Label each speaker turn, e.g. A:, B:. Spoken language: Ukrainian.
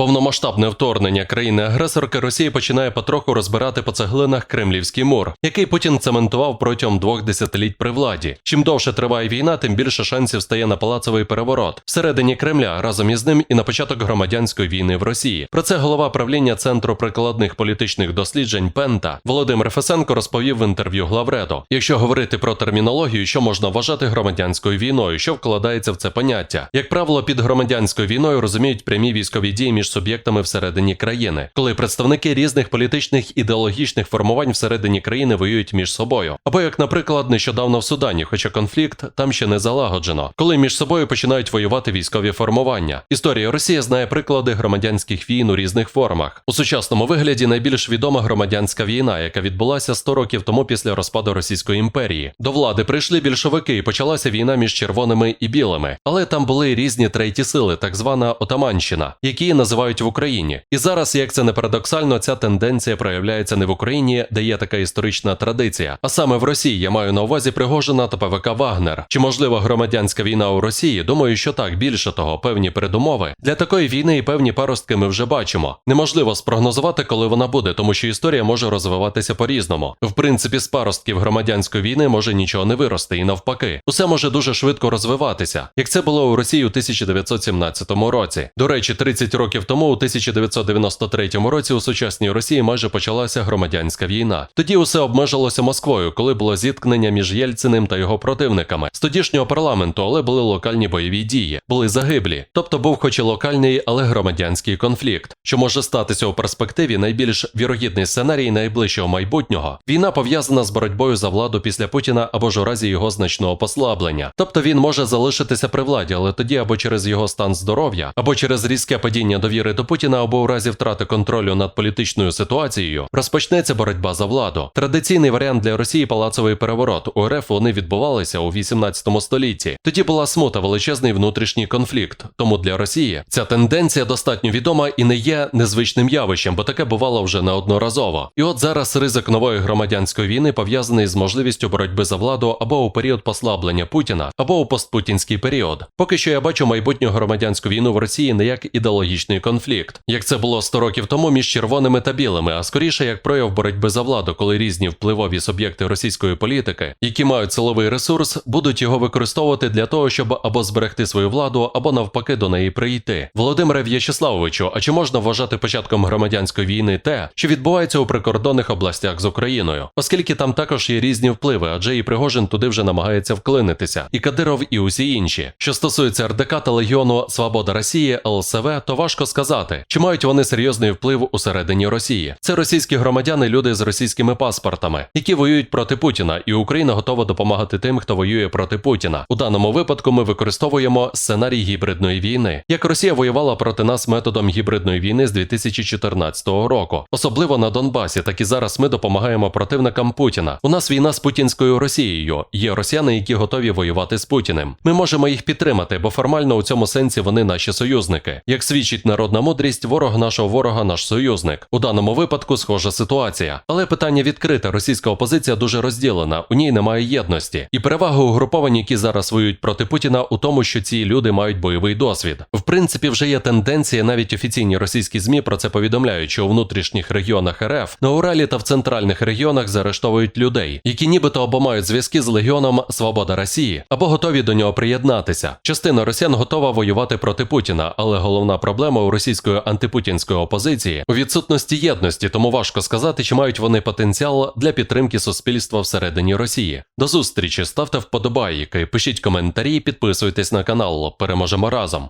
A: Повномасштабне вторгнення країни-агресорки Росії починає потроху розбирати по цеглинах Кремлівський мур, який Путін цементував протягом двох десятиліть при владі. Чим довше триває війна, тим більше шансів стає на палацовий переворот всередині Кремля разом із ним і на початок громадянської війни в Росії. Про це голова правління Центру прикладних політичних досліджень Пента Володимир Фесенко розповів в інтерв'ю Главредо. Якщо говорити про термінологію, що можна вважати громадянською війною, що вкладається в це поняття, як правило, під громадянською війною розуміють прямі військові дії між суб'єктами всередині країни, коли представники різних політичних ідеологічних формувань всередині країни воюють між собою. Або як, наприклад, нещодавно в Судані, хоча конфлікт там ще не залагоджено, коли між собою починають воювати військові формування. Історія Росії знає приклади громадянських війн у різних формах. У сучасному вигляді найбільш відома громадянська війна, яка відбулася 100 років тому після розпаду Російської імперії. До влади прийшли більшовики, і почалася війна між червоними і білими. Але там були різні треті сили, так звана Отаманщина, які її називають в Україні. І зараз, як це не парадоксально, ця тенденція проявляється не в Україні, де є така історична традиція, а саме в Росії я маю на увазі Пригожина та ПВК Вагнер. Чи можлива громадянська війна у Росії? Думаю, що так. Більше того, певні передумови для такої війни і певні паростки ми вже бачимо. Неможливо спрогнозувати, коли вона буде, тому що історія може розвиватися по-різному. В принципі, з паростків громадянської війни може нічого не вирости, і навпаки, усе може дуже швидко розвиватися, як це було у Росії у 1917 році. До речі, 30 років тому, у 1993 році, у сучасній Росії майже почалася громадянська війна. Тоді усе обмежилося Москвою, коли було зіткнення між Єльциним та його противниками з тодішнього парламенту, але були локальні бойові дії, були загиблі. Тобто був хоч і локальний, але громадянський конфлікт. Що може статися у перспективі найбільш вірогідний сценарій найближчого майбутнього. Війна пов'язана з боротьбою за владу після Путіна або ж у разі його значного послаблення. Тобто він може залишитися при владі, але тоді або через його стан здоров'я, або через різке падіння довіри до Путіна, або у разі втрати контролю над політичною ситуацією розпочнеться боротьба за владу. Традиційний варіант для Росії палацовий переворот. У РФ вони відбувалися у 18 столітті. Тоді була смута, величезний внутрішній конфлікт. Тому для Росії ця тенденція достатньо відома і не є незвичним явищем, бо таке бувало вже неодноразово. І от зараз ризик нової громадянської війни пов'язаний з можливістю боротьби за владу або у період послаблення Путіна, або у постпутінський період. Поки що я бачу майбутню громадянську війну в Росії не як ідеологічний конфлікт, як це було 100 років тому між червоними та білими, а скоріше як прояв боротьби за владу, коли різні впливові суб'єкти російської політики, які мають силовий ресурс, будуть його використовувати для того, щоб або зберегти свою владу, або навпаки до неї прийти. Володимире В'ячеславовичу, а чи можна вважати початком громадянської війни те, що відбувається у прикордонних областях з Україною, оскільки там також є різні впливи, адже і Пригожин туди вже намагається вклинитися, і Кадиров, і усі інші. Що стосується РДК та Легіону Свобода Росії ЛСВ, то важко сказати, чи мають вони серйозний вплив усередині Росії. Це російські громадяни, люди з російськими паспортами, які воюють проти Путіна, і Україна готова допомагати тим, хто воює проти Путіна. У даному випадку ми використовуємо сценарій гібридної війни. Як Росія воювала проти нас методом гібридної війни з 2014 року, особливо на Донбасі, так і зараз ми допомагаємо противникам Путіна. У нас війна з путінською Росією. Є росіяни, які готові воювати з Путіним. Ми можемо їх підтримати, бо формально у цьому сенсі вони наші союзники. Як свідчить народна мудрість, ворог нашого ворога наш союзник. У даному випадку схожа ситуація. Але питання відкрите. Російська опозиція дуже розділена, у ній немає єдності. І перевага угруповань, які зараз воюють проти Путіна, у тому, що ці люди мають бойовий досвід. В принципі, вже є тенденція, навіть офіційні російські змі про це повідомляють, що у внутрішніх регіонах РФ на Уралі та в центральних регіонах заарештовують людей, які нібито або мають зв'язки з Легіоном Свобода Росії, або готові до нього приєднатися. Частина росіян готова воювати проти Путіна, але головна проблема російської антипутінської опозиції у відсутності єдності, тому важко сказати, чи мають вони потенціал для підтримки суспільства всередині Росії. До зустрічі, ставте вподобайки, пишіть коментарі, підписуйтесь на канал. Переможемо разом.